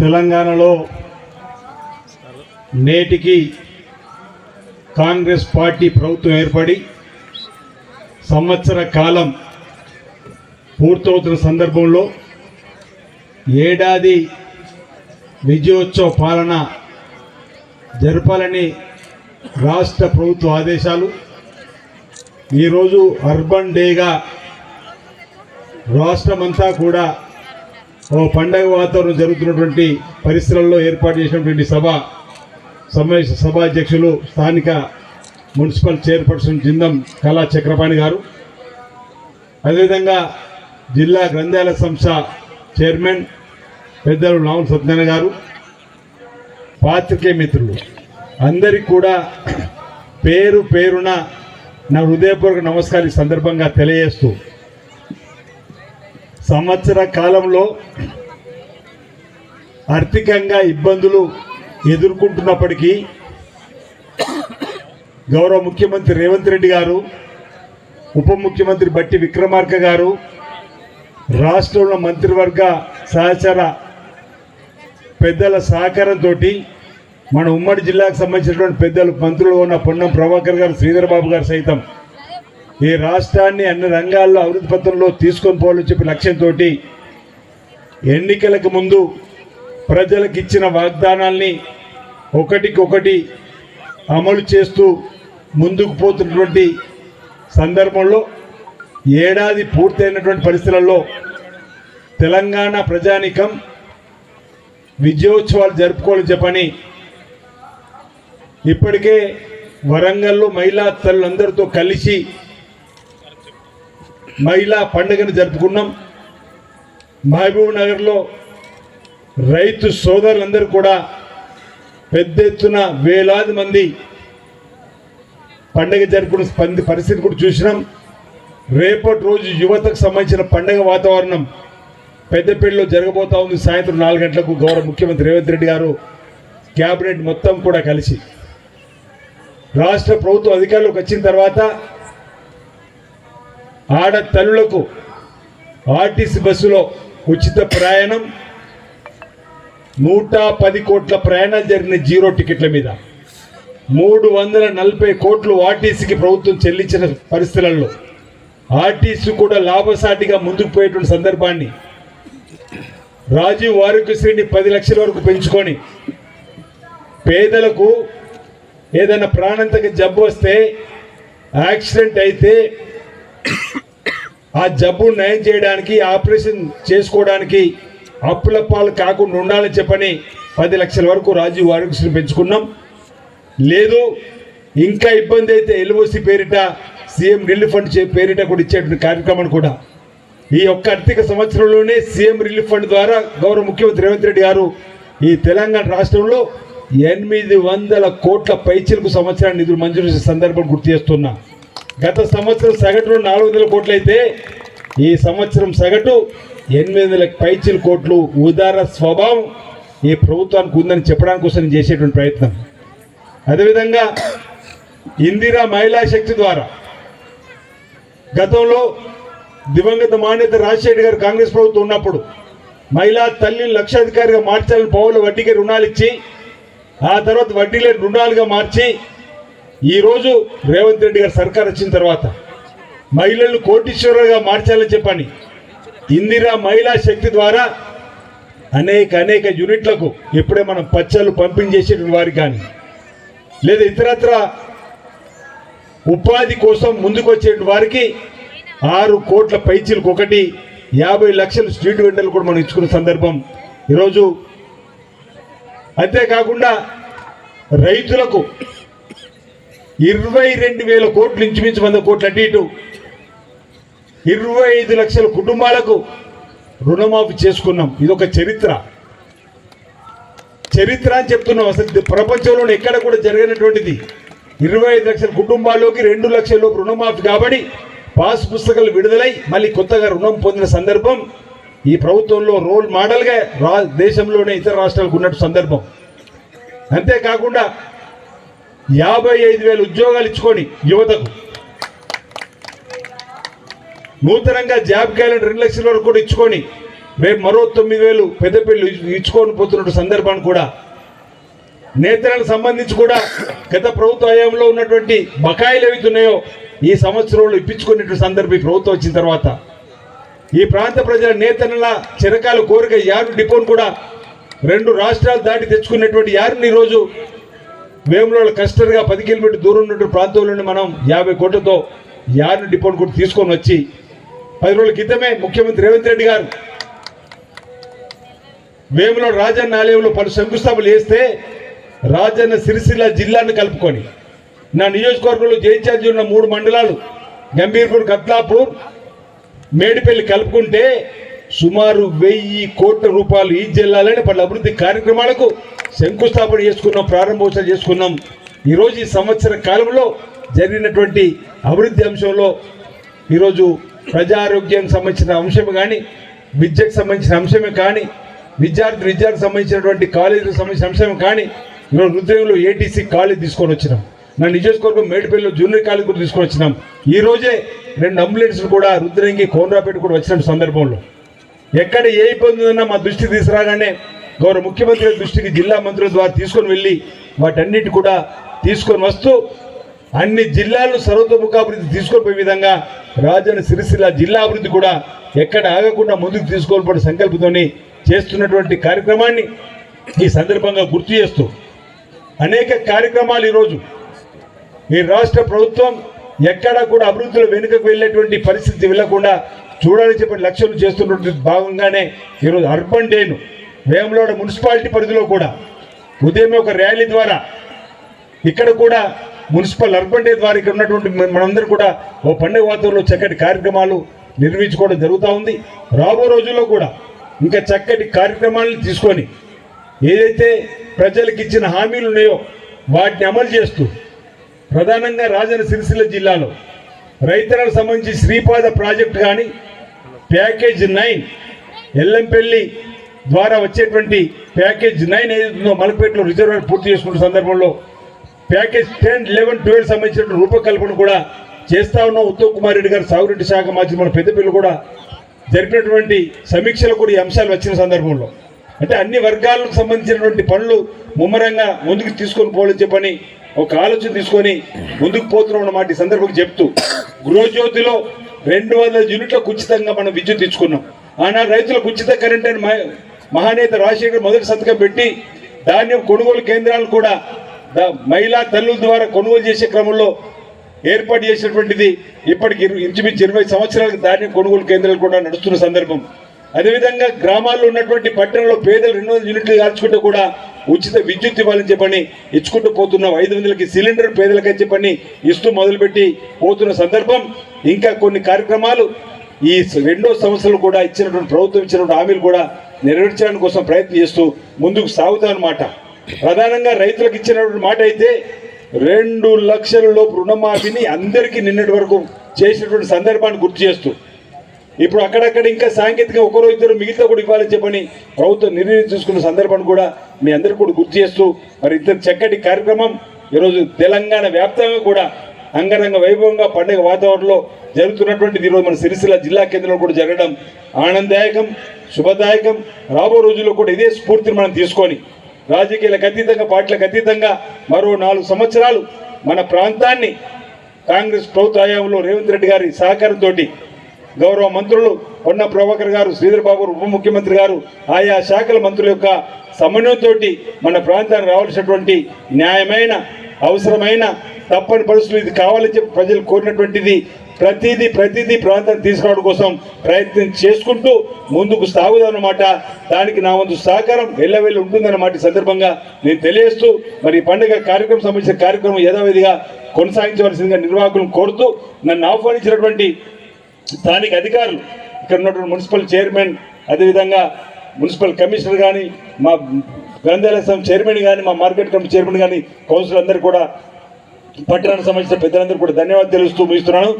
తెలంగాణలో నేటికి కాంగ్రెస్ పార్టీ ప్రభుత్వం ఏర్పడి సంవత్సర కాలం పూర్తవుతున్న సందర్భంలో ఏడాది విజయోత్సవ పాలన జరపాలని రాష్ట్ర ప్రభుత్వ ఆదేశాలు. ఈరోజు అర్బన్ డేగా రాష్ట్రమంతా కూడా పండగ వాతావరణం జరుగుతున్నటువంటి పరిసరాల్లో ఏర్పాటు చేసినటువంటి సభ సమావేశ సభాధ్యక్షులు స్థానిక మున్సిపల్ చైర్పర్సన్ జిందం కళా చక్రపాణి గారు. అదేవిధంగా జిల్లా గ్రంథాలయ సంస్థ చైర్మన్ పెద్దలు నావుల సత్యనారాయణ గారు పాత్రికే మిత్రులు. అందరికి కూడా పేరు పేరున నా హృదయపూర్వక నమస్కారం ఈ సందర్భంగా తెలియజేస్తూ సంవత్సర కాలంలో ఆర్థికంగా ఇబ్బందులు ఎదుర్కొంటున్నప్పటికీ గౌరవ ముఖ్యమంత్రి రేవంత్ రెడ్డి గారు ఉప ముఖ్యమంత్రి బట్టి విక్రమార్క గారు రాష్ట్రంలో మంత్రివర్గ సహచర పెద్దల సహకారంతో మన ఉమ్మడి జిల్లాకు సంబంధించినటువంటి పెద్దలు మంత్రులు ఉన్న పొన్నం ప్రభాకర్ గారు శ్రీధర్ బాబు గారు సైతం ఈ రాష్ట్రాన్ని అన్ని రంగాల్లో అభివృద్ధి పత్రంలో తీసుకొని పోవాలని చెప్పి లక్ష్యంతో ఎన్నికలకు ముందు ప్రజలకు ఇచ్చిన వాగ్దానాల్ని ఒకటికొకటి అమలు చేస్తూ ముందుకు పోతున్నటువంటి సందర్భంలో ఏడాది పూర్తయినటువంటి పరిస్థితులలో తెలంగాణ ప్రజానికం విజయోత్సవాలు జరుపుకోవాలని చెప్పని ఇప్పటికే వరంగల్లో మహిళా తల్లులందరితో కలిసి మహిళా పండుగను జరుపుకున్నాం. మహబూబ్ నగర్లో రైతు సోదరులందరూ కూడా పెద్ద ఎత్తున వేలాది మంది పండగ జరుపుకున్న పరిస్థితి కూడా చూసినాం. రేపటి రోజు యువతకు సంబంధించిన పండగ వాతావరణం పెద్దపల్లిలో జరగబోతా ఉంది. సాయంత్రం నాలుగు గంటలకు గౌరవ ముఖ్యమంత్రి రేవంత్ రెడ్డి గారు క్యాబినెట్ మొత్తం కూడా కలిసి. రాష్ట్ర ప్రభుత్వం అధికారంలోకి వచ్చిన తర్వాత ఆడ తల్లులకు ఆర్టీసీ బస్సులో ఉచిత ప్రయాణం నూట పది కోట్ల ప్రయాణాలు జరిగిన జీరో టికెట్ల మీద. మూడు వందల నలభై కోట్లు ఆర్టీసీకి ప్రభుత్వం చెల్లించిన పరిస్థితులలో ఆర్టీసీ కూడా లాభసాటిగా ముందుకు పోయేటువంటి సందర్భాన్ని రాజీవ్ ఆరోగ్యశ్రీని పది లక్షల వరకు పెంచుకొని పేదలకు ఏదైనా ప్రాణాంతక జబ్బు వస్తే యాక్సిడెంట్ అయితే ఆ జబ్బు నయం చేయడానికి ఆపరేషన్ చేసుకోవడానికి అప్పుల పాలు కాకుండా ఉండాలని చెప్పని పది లక్షల వరకు రాజీవ్ ఆరోగ్యశ్రీ పెంచుకున్నాం. లేదు ఇంకా ఇబ్బంది అయితే ఎల్ఓసి పేరిట సీఎం రిలీఫ్ ఫండ్ చే- పేరిట కూడా ఇచ్చేటువంటి కార్యక్రమాన్ని కూడా. ఈ యొక్క ఆర్థిక సంవత్సరంలోనే సీఎం రిలీఫ్ ఫండ్ ద్వారా గౌరవ ముఖ్యమంత్రి రేవంత్ రెడ్డి గారు ఈ తెలంగాణ రాష్ట్రంలో ఎనిమిది వందల కోట్ల పైచలకు సంవత్సరాన్ని నిధులు మంజూరు చేసే సందర్భం గుర్తు చేస్తున్నా. గత సంవత్సరం సగటు నాలుగు వందల కోట్లు అయితే ఈ సంవత్సరం సగటు ఎనిమిది వందల పైచిల కోట్లు ఉదార స్వభావం ఈ ప్రభుత్వానికి ఉందని చెప్పడానికి కోసం చేసేటువంటి ప్రయత్నం. అదేవిధంగా ఇందిరా మహిళా శక్తి ద్వారా గతంలో దివంగత మాన్యత రాజశేఖర్ గారు కాంగ్రెస్ ప్రభుత్వం ఉన్నప్పుడు మహిళా తల్లిని లక్షాధికారిగా మార్చాలని పౌరుల వడ్డీకి రుణాలు ఇచ్చి ఆ తర్వాత వడ్డీ లేని రుణాలుగా మార్చి ఈరోజు రేవంత్ రెడ్డి గారు సర్కార్ వచ్చిన తర్వాత మహిళలను కోటీశ్వరులుగా మార్చాలని చెప్పని ఇందిరా మహిళా శక్తి ద్వారా అనేక అనేక యూనిట్లకు ఇప్పుడే మనం పచ్చళ్ళు పంపించేసేటువంటి వారికి కానీ లేదా ఇతరత్ర ఉపాధి కోసం ముందుకు వచ్చే వారికి ఆరు కోట్ల పైచీలకు ఒకటి యాభై లక్షల స్ట్రీట్ వెండర్లు కూడా మనం ఇచ్చుకున్న సందర్భం ఈరోజు. అంతేకాకుండా రైతులకు ఇరవై రెండు వేల కోట్లు ఇంచుమించు వంద కోట్లు అటు ఇటు. ఇరవై ఐదు లక్షల కుటుంబాలకు రుణమాఫీ చేసుకున్నాం. ఇది ఒక చరిత్ర. చరిత్ర అని చెప్తున్నాం అసలు. ప్రపంచంలో ఎక్కడ కూడా జరిగినటువంటిది. ఇరవై ఐదు లక్షల కుటుంబాల్లోకి రెండు లక్షల రుణమాఫీ కాబట్టి పాస్ పుస్తకాలు విడుదలై మళ్ళీ కొత్తగా రుణం పొందిన సందర్భం. ఈ ప్రభుత్వంలో రోల్ మోడల్గా రా దేశంలోనే ఇతర రాష్ట్రాలకు ఉన్నట్టు సందర్భం. అంతేకాకుండా యాభై ఐదు వేల ఉద్యోగాలు ఇచ్చుకొని యువతకు. నూతనంగా జాబ్ క్యాలెండర్ రెండు లక్షల వరకు కూడా ఇచ్చుకొని రేపు మరో తొమ్మిది వేలు పెద్దపల్లి ఇచ్చుకొని పోతున్న సందర్భాన్ని కూడా. నేతలకు సంబంధించి కూడా గత ప్రభుత్వ హయాంలో ఉన్నటువంటి బకాయిలు ఏవైతున్నాయో ఈ సంవత్సరంలో ఇప్పించుకునేటువంటి సందర్భం ఈ ప్రభుత్వం వచ్చిన తర్వాత. ఈ ప్రాంత ప్రజల నేతల చిరకాల కోరిక యారు డిపోను కూడా రెండు రాష్ట్రాలు దాటి తెచ్చుకున్నటువంటి యారుని ఈరోజు వేములలో కస్టర్గా పది కిలోమీటర్ దూరం ఉన్నటువంటి ప్రాంతంలోని మనం యాభై కోట్లతో యార్ని డిపోర్ట్ కూడా తీసుకొని వచ్చి పది రోజుల క్రితమే ముఖ్యమంత్రి రేవంత్ రెడ్డి గారు వేములో రాజన్న ఆలయంలో పలు శంకుస్థాపనలు చేస్తే రాజన్న సిరిసిల్ల జిల్లాను కలుపుకొని నా నియోజకవర్గంలో జయించాల్సి ఉన్న మూడు మండలాలు గంభీర్పూర్ కత్లాపూర్ మేడిపల్లి కలుపుకుంటే సుమారు వెయ్యి కోట్ల రూపాయలు ఈ జిల్లాలోని పలు అభివృద్ధి కార్యక్రమాలకు శంకుస్థాపన చేసుకున్నాం ప్రారంభోత్సవం చేసుకున్నాం. ఈరోజు ఈ సంవత్సర కాలంలో జరిగినటువంటి అభివృద్ధి అంశంలో ఈరోజు ప్రజారోగ్యానికి సంబంధించిన అంశం కానీ విద్యకు సంబంధించిన అంశమే కానీ విద్యార్థి విద్యార్థికి సంబంధించినటువంటి కాలేజీకి సంబంధించిన అంశం కానీ ఈరోజు రుద్రంలో ఏటీసీ కాలేజ్ తీసుకొని వచ్చినాం. నా నియోజకవర్గం మేడిపల్లిలో జూనియర్ కాలేజ్ కూడా తీసుకొని వచ్చినాం. ఈ రోజే రెండు అంబులెన్స్లు కూడా రుద్రంగి కోనరాపేట కూడా వచ్చిన సందర్భంలో. ఎక్కడ ఏ ఇబ్బంది మా దృష్టికి తీసుకురాగానే గౌరవ ముఖ్యమంత్రి దృష్టికి జిల్లా మంత్రుల ద్వారా తీసుకొని వెళ్ళి వాటన్నిటి కూడా తీసుకొని వస్తూ అన్ని జిల్లాలు సర్వతోముఖాభివృద్ధి తీసుకొని విధంగా రాజన్న సిరిసిల్ల జిల్లా అభివృద్ధి కూడా ఎక్కడ ఆగకుండా ముందుకు తీసుకోవాలని సంకల్పంతోని చేస్తున్నటువంటి కార్యక్రమాన్ని ఈ సందర్భంగా గుర్తు చేస్తూ అనేక కార్యక్రమాలు ఈరోజు ఈ రాష్ట్ర ప్రభుత్వం ఎక్కడా కూడా అభివృద్ధిలో వెనుకకు వెళ్ళేటువంటి పరిస్థితి వెళ్ళకుండా చూడాలని చెప్పిన లక్ష్యం చేస్తున్నటువంటి భాగంగానే ఈరోజు అర్బన్ డేను వేములవాడ మున్సిపాలిటీ పరిధిలో కూడా ఉదయం ఒక ర్యాలీ ద్వారా ఇక్కడ కూడా మున్సిపల్ అర్బన్ డే ద్వారా ఇక్కడ ఉన్నటువంటి మనందరూ కూడా ఓ పండుగ వాతావరణంలో చక్కటి కార్యక్రమాలు నిర్వహించుకోవడం జరుగుతూ ఉంది. రాబో రోజుల్లో కూడా ఇంకా చక్కటి కార్యక్రమాలను తీసుకొని ఏదైతే ప్రజలకు ఇచ్చిన హామీలు ఉన్నాయో వాటిని అమలు చేస్తూ ప్రధానంగా రాజన్న సిరిసిల్ల జిల్లాలో రైతులకు సంబంధించి శ్రీపాద ప్రాజెక్టు కానీ ప్యాకేజ్ నైన్ ఎల్లంపల్లి ద్వారా వచ్చేటువంటి ప్యాకేజ్ నైన్ ఏదైతుందో మలపేటలో రిజర్వాయర్ పూర్తి చేసుకున్న సందర్భంలో ప్యాకేజ్ టెన్ లెవెన్ ట్వెల్వ్ సంబంధించిన రూపకల్పన కూడా చేస్తా ఉన్న. ఉత్తమ్ కుమార్ రెడ్డి గారు సాగురెడ్డి శాఖ మాజీ మన పెద్దపల్లి కూడా జరిపినటువంటి సమీక్షలు కూడా ఈ అంశాలు వచ్చిన సందర్భంలో. అంటే అన్ని వర్గాలకు సంబంధించినటువంటి పనులు ముమ్మరంగా ముందుకు తీసుకొని పోవాలని చెప్పని ఒక ఆలోచన తీసుకొని ముందుకు పోతున్నాం అన్నమాట ఈ సందర్భంగా చెప్తూ. గృహజ్యోతిలో రెండు వందల యూనిట్లకు ఉచితంగా మనం విద్యుత్ తీసుకున్నాం ఆనాడు రైతులకు ఉచిత కరెంట్ అని మహ- మహానేత రాజశేఖర్ మొదటి సంతకం పెట్టి ధాన్యం కొనుగోలు కేంద్రాలు కూడా మహిళా తల్లుల ద్వారా కొనుగోలు చేసే క్రమంలో ఏర్పాటు చేసినటువంటిది ఇప్పటికి ఇంచుమించు ఇరవై సంవత్సరాలకు ధాన్యం కొనుగోలు కేంద్రాలు కూడా నడుస్తున్న సందర్భం. అదేవిధంగా గ్రామాల్లో ఉన్నటువంటి పట్టణంలో పేదలు రెండు వందల యూనిట్లు కాల్చుకుంటూ కూడా ఉచిత విద్యుత్ ఇవ్వాలని చెప్పని ఇచ్చుకుంటూ పోతున్నాం ఐదు వందలకి సిలిండర్ పేదలకని చెప్పని ఇస్తూ మొదలుపెట్టి పోతున్న సందర్భం. ఇంకా కొన్ని కార్యక్రమాలు ఈ రెండో సంస్థలు కూడా ఇచ్చినటువంటి ప్రభుత్వం ఇచ్చినటువంటి హామీలు కూడా నెరవేర్చడానికి కోసం ప్రయత్నం చేస్తూ ముందుకు సాగుతామన్నమాట ప్రధానంగా రైతులకు ఇచ్చినటువంటి మాట అయితే రెండు లక్షల లోపు రుణమాఫీని అందరికీ నిన్నటి వరకు చేసినటువంటి సందర్భాన్ని గుర్తు చేస్తూ ఇప్పుడు అక్కడక్కడ ఇంకా సాంకేతికంగా ఒకరో ఇద్దరు మిగతా కూడా ఇవ్వాలని చెప్పని ప్రభుత్వం నిర్ణయం తీసుకున్న సందర్భాన్ని కూడా మీ అందరికీ కూడా గుర్తు చేస్తూ మరి ఇద్దరు చక్కటి కార్యక్రమం ఈరోజు తెలంగాణ వ్యాప్తంగా కూడా అంగరంగ వైభవంగా పండుగ వాతావరణంలో జరుగుతున్నటువంటిది ఈరోజు మన సిరిసిల్ల జిల్లా కేంద్రంలో కూడా జరగడం ఆనందదాయకం శుభదాయకం. రాబో రోజుల్లో కూడా ఇదే స్ఫూర్తిని మనం తీసుకొని రాజకీయాలకు అతీతంగా పార్టీలకు అతీతంగా మరో నాలుగు సంవత్సరాలు మన ప్రాంతాన్ని కాంగ్రెస్ ప్రభుత్వ హయాంలో రేవంత్ రెడ్డి గారి సహకారంతో గౌరవ మంత్రులు పొన్న ప్రభాకర్ గారు శ్రీధర్ బాబు ఉప ముఖ్యమంత్రి గారు ఆయా శాఖల మంత్రుల యొక్క సమన్వయంతో మన ప్రాంతానికి రావాల్సినటువంటి న్యాయమైన అవసరమైన తప్పని పరిస్థితులు ఇది కావాలని చెప్పి ప్రజలు కోరినటువంటిది ప్రతిదీ ప్రతిదీ ప్రాంతాన్ని తీసుకురావడం కోసం ప్రయత్నం చేసుకుంటూ ముందుకు సాగుదన్నమాట దానికి నా వంతు సహకారం వెళ్ళవెళ్ళి ఉంటుందన్నమాట సందర్భంగా నేను తెలియజేస్తూ మరి పండుగ కార్యక్రమం సంబంధించిన కార్యక్రమం యథావిధిగా కొనసాగించవలసిందిగా నిర్వాహకులను కోరుతూ నన్ను ఆహ్వానించినటువంటి స్థానిక అధికారులు ఇక్కడ ఉన్నటువంటి మున్సిపల్ చైర్మన్ అదేవిధంగా మున్సిపల్ కమిషనర్ కానీ మా గ్రంథాలయ సంఘం చైర్మన్ కానీ మా మార్కెట్ కమిటీ చైర్మన్ కానీ కౌన్సిల్ అందరూ కూడా పట్టణానికి సంబంధించిన పెద్దలందరూ కూడా ధన్యవాదాలు తెలుస్తూ ముగిస్తున్నాను.